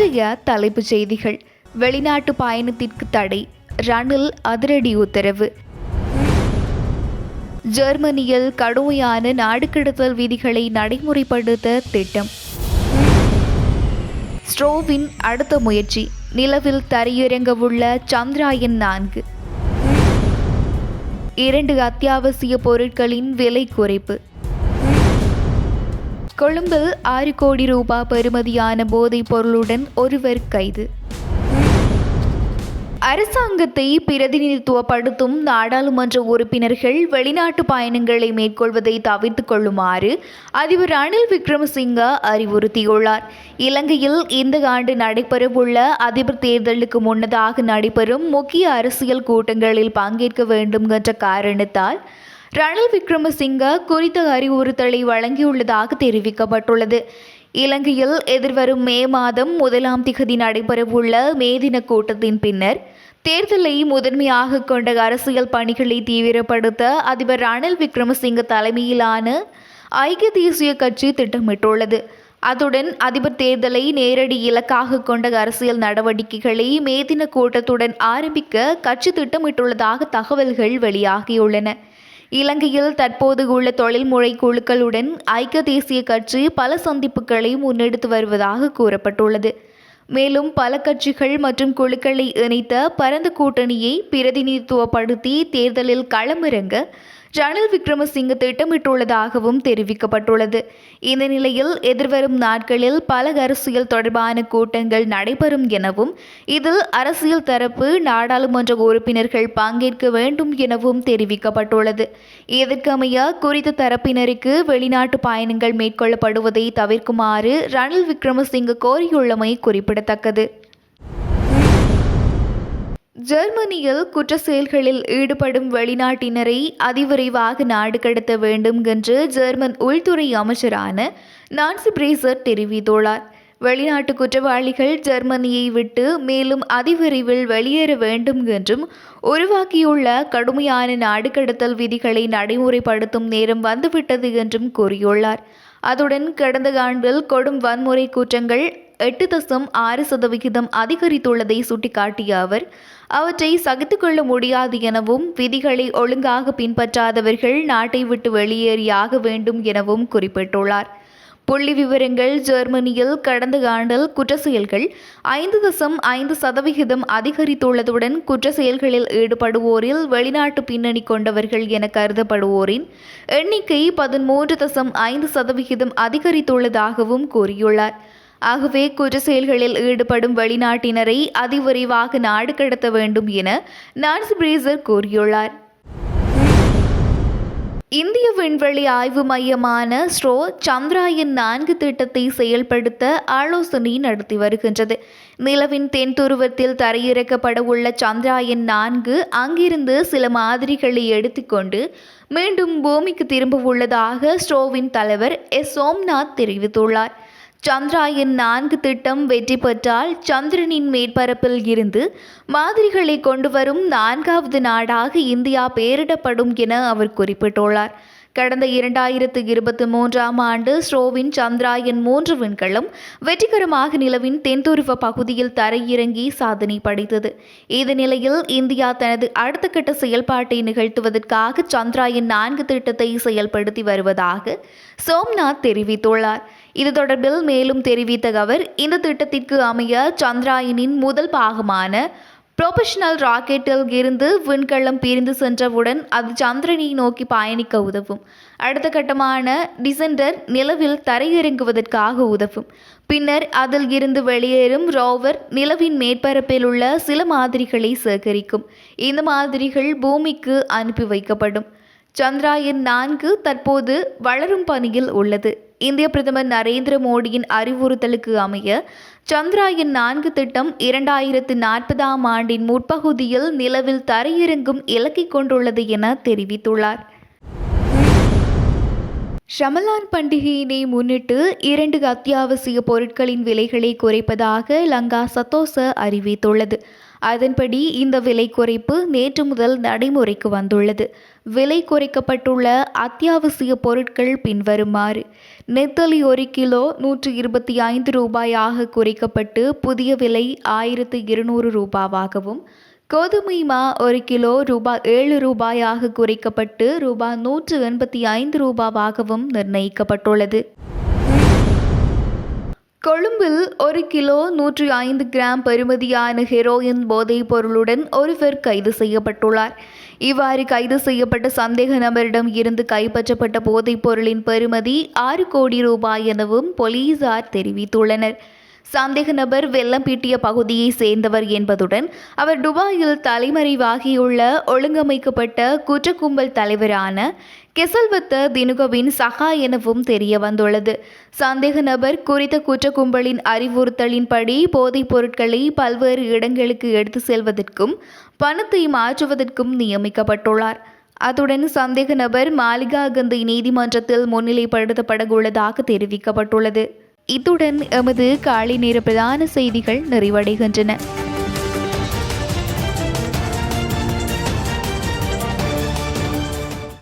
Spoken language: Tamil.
இன்றைய தலைப்புச் செய்திகள். வெளிநாட்டு பயணத்திற்கு தடை. ரணில் அதிரடி உத்தரவு. ஜெர்மனியில் கடுமையான நாடு கடத்தல் விதிகளை நடைமுறைப்படுத்த திட்டம். ஸ்ட்ரோவின் அடுத்த முயற்சி. நிலவில் தரையிறங்கவுள்ள சந்திராயன் நான்கு. இரண்டு அத்தியாவசிய பொருட்களின் விலை குறைப்பு. கொழும்பில் ஆறு கோடி ரூபாய் பெறுமதியான போதைப் பொருளுடன் ஒருவர் கைது. அரசாங்கத்தை பிரதிநிதித்துவப்படுத்தும் நாடாளுமன்ற உறுப்பினர்கள் வெளிநாட்டு பயணங்களை மேற்கொள்வதை தவிர்த்துக் கொள்ளுமாறு அதிபர் ரணில் விக்ரமசிங்க அறிவுறுத்தியுள்ளார். இலங்கையில் இந்த ஆண்டு நடைபெறவுள்ள அதிபர் தேர்தலுக்கு முன்னதாக நடைபெறும் முக்கிய அரசியல் கூட்டங்களில் பங்கேற்க வேண்டும் என்ற காரணத்தால் ரணில் விக்ரமசிங்க குறித்த அறிவுறுத்தலை வழங்கியுள்ளதாக தெரிவிக்கப்பட்டுள்ளது. இலங்கையில் எதிர்வரும் மே மாதம் முதலாம் திகதி நடைபெறவுள்ள மே தின கூட்டத்தின் பின்னர் தேர்தலை முதன்மையாக கொண்ட அரசியல் பணிகளை தீவிரப்படுத்த அதிபர் ரணில் விக்ரமசிங்க தலைமையிலான ஐக்கிய தேசிய கட்சி திட்டமிட்டுள்ளது. அத்துடன் அதிபர் தேர்தலை நேரடி இலக்காக கொண்ட அரசியல் நடவடிக்கைகளை மே தின கூட்டத்துடன் ஆரம்பிக்க கட்சி திட்டமிட்டுள்ளதாக தகவல்கள் வெளியாகியுள்ளன. இலங்கையில் தற்போது உள்ள தொழில்முறை குழுக்களுடன் ஐக்கிய தேசிய கட்சி பல சந்திப்புகளை முன்னெடுத்து வருவதாக கூறப்பட்டுள்ளது. மேலும் பல கட்சிகள் மற்றும் குழுக்களை இணைத்த பரந்த கூட்டணியை பிரதிநிதித்துவப்படுத்தி தேர்தலில் களமிறங்க ரணில் விக்ரமசிங்க திட்டமிட்டுள்ளதாகவும் தெரிவிக்கப்பட்டுள்ளது. இந்த நிலையில் எதிர்வரும் நாட்களில் பல அரசியல் தொடர்பான கூட்டங்கள் நடைபெறும் எனவும் இதில் அரசியல் தரப்பு நாடாளுமன்ற உறுப்பினர்கள் பங்கேற்க வேண்டும் எனவும் தெரிவிக்கப்பட்டுள்ளது. இதற்கமைய குறித்த தரப்பினருக்கு வெளிநாட்டு பயணங்கள் மேற்கொள்ளப்படுவதை தவிர்க்குமாறு ரணில் விக்ரமசிங்க கோரியுள்ளமை குறிப்பிடத்தக்கது. ஜெர்மனியில் குற்ற செயல்களில் ஈடுபடும் வெளிநாட்டினரை அதிவிரைவாக நாடு கடத்த வேண்டும் என்று ஜெர்மன் உள்துறை அமைச்சரான நான்சி பிரேசர் தெரிவித்துள்ளார். வெளிநாட்டு குற்றவாளிகள் ஜெர்மனியை விட்டு மேலும் அதிவிரைவில் வெளியேற வேண்டும் என்றும் உருவாக்கியுள்ள கடுமையான நாடு கடத்தல் விதிகளை நடைமுறைப்படுத்தும் நேரம் வந்துவிட்டது என்றும் கூறியுள்ளார். அதுடன் கடந்த ஆண்டில் கொடும் வன்முறை குற்றங்கள் எட்டு தசம் ஆறு சதவிகிதம் அதிகரித்துள்ளதை சுட்டிக்காட்டிய அவர் அவற்றை சகித்துக்கொள்ள முடியாது எனவும் விதிகளை ஒழுங்காக பின்பற்றாதவர்கள் நாட்டை விட்டு வெளியேறியாக வேண்டும் எனவும் குறிப்பிட்டுள்ளார். புள்ளி விவரங்கள் ஜெர்மனியில் கடந்த ஆண்டில் குற்ற செயல்கள் ஐந்து தசம் ஐந்து சதவிகிதம் அதிகரித்துள்ளதுடன் குற்ற செயல்களில் ஈடுபடுவோரில் வெளிநாட்டு பின்னணி கொண்டவர்கள் என கருதப்படுவோரின் எண்ணிக்கை பதிமூன்று தசம் ஐந்து சதவிகிதம் அதிகரித்துள்ளதாகவும் கூறியுள்ளார். ஆகவே குற்ற செயல்களில் ஈடுபடும் வெளிநாட்டினரை அதிவிரைவாக நாடு கடத்த வேண்டும் என நான்சி பிரேசர் கூறியுள்ளார். இந்திய விண்வெளி ஆய்வு மையமான ஸ்ரோ சந்திராயன் நான்கு திட்டத்தை செயல்படுத்த ஆலோசனை நடத்தி வருகின்றது. நிலவின் தென் துருவத்தில் தரையிறக்கப்பட உள்ள சந்திராயன் நான்கு அங்கிருந்து சில மாதிரிகளை எடுத்துக்கொண்டு மீண்டும் பூமிக்கு திரும்ப உள்ளதாக ஸ்ரோவின் தலைவர் எஸ் சோம்நாத் தெரிவித்துள்ளார். சந்திராயன் நான்கு திட்டம் வெற்றி பெற்றால் சந்திரனின் மேற்பரப்பில் இருந்து மாதிரிகளை கொண்டு வரும் நான்காவது நாடாக இந்தியா பெயரிடப்படும் என அவர் குறிப்பிட்டுள்ளார். கடந்த இரண்டாயிரத்து இருபத்தி மூன்றாம் ஆண்டு ஸ்ரோவின் சந்திராயன் மூன்று விண்கலம் வெற்றிகரமாக நிலவின் தென்துருவ பகுதியில் தரையிறங்கி சாதனை படைத்தது. இந்த நிலையில் இந்தியா தனது அடுத்த கட்ட செயல்பாட்டை நிகழ்த்துவதற்காக சந்திராயன் நான்கு திட்டத்தை செயல்படுத்தி வருவதாக சோம்நாத் தெரிவித்துள்ளார். இது தொடர்பில் மேலும் தெரிவித்த அவர் இந்த திட்டத்திற்கு அமைய சந்திராயனின் முதல் பாகமான புரொபஷனல் ராக்கெட்டில் இருந்து விண்கலம் பிரிந்து சென்றவுடன் அது சந்திரனை நோக்கி பயணிக்க உதவும். அடுத்த கட்டமான டிசெண்டர் நிலவில் தரையிறங்குவதற்காக உதவும். பின்னர் அதில் இருந்து வெளியேறும் ரோவர் நிலவின் மேற்பரப்பில் உள்ள சில மாதிரிகளை சேகரிக்கும். இந்த மாதிரிகள் பூமிக்கு அனுப்பி வைக்கப்படும். சந்திராயன் நான்கு தற்போது வளரும் பணியில் உள்ளது. இந்திய பிரதமர் நரேந்திர மோடியின் அறிவுறுத்தலுக்கு அமைய சந்திராயன் நான்கு திட்டம் இரண்டாயிரத்து நாற்பதாம் ஆண்டின் முற்பகுதியில் நிலவில் தரையிறங்கும் இலக்கை கொண்டுள்ளது என தெரிவித்துள்ளார். ஷமலான் பண்டிகையினை முன்னிட்டு இரண்டு அத்தியாவசிய பொருட்களின் விலைகளை குறைப்பதாக லங்கா சத்தோச அறிவித்துள்ளது. அதன்படி இந்த விலை குறைப்பு நேற்று முதல் நடைமுறைக்கு வந்துள்ளது. விலை குறைக்கப்பட்டுள்ள அத்தியாவசிய பொருட்கள் பின்வருமாறு. நெத்தலி ஒரு கிலோ நூற்று இருபத்தி ஐந்து ரூபாயாக குறைக்கப்பட்டு புதிய விலை ஆயிரத்து இருநூறு ரூபாவாகவும் கோதுமை மா ஒரு கிலோ ரூபாய் ஏழு ரூபாயாக குறைக்கப்பட்டு ரூபாய் நூற்று எண்பத்தி ஐந்து ரூபாவாகவும் நிர்ணயிக்கப்பட்டுள்ளது. கொழும்பில் ஒரு கிலோ நூற்றி ஐந்து கிராம் பெறுமதியான ஹெரோயின் போதைப் பொருளுடன் ஒருவர் கைது செய்யப்பட்டுள்ளார். இவ்வாறு கைது செய்யப்பட்ட சந்தேக நபரிடம் இருந்து கைப்பற்றப்பட்ட போதைப் பொருளின் பெறுமதி ஆறு கோடி ரூபாய் எனவும் போலீசார் தெரிவித்துள்ளனர். சந்தேக நபர் வெள்ளம்பீட்டிய பகுதியை சேர்ந்தவர் என்பதுடன் அவர் துபாயில் தலைமறைவாகியுள்ள ஒழுங்கமைக்கப்பட்ட குற்றக்கும்பல் தலைவரான கெசல்வத்த தினுகவின் சகா எனவும் தெரிய வந்துள்ளது சந்தேக நபர் குறித்த குற்றக்கும்பலின் அறிவுறுத்தலின்படி போதைப் பொருட்களை பல்வேறு இடங்களுக்கு எடுத்து செல்வதற்கும் பணத்தை மாற்றுவதற்கும் நியமிக்கப்பட்டுள்ளார். அத்துடன் சந்தேக நபர் மாளிகாகந்தை நீதிமன்றத்தில் முன்னிலைப்படுத்தப்பட உள்ளதாக தெரிவிக்கப்பட்டுள்ளது. இத்துடன் எமது காலை நேர பிரதான செய்திகள் நிறைவடைகின்றன.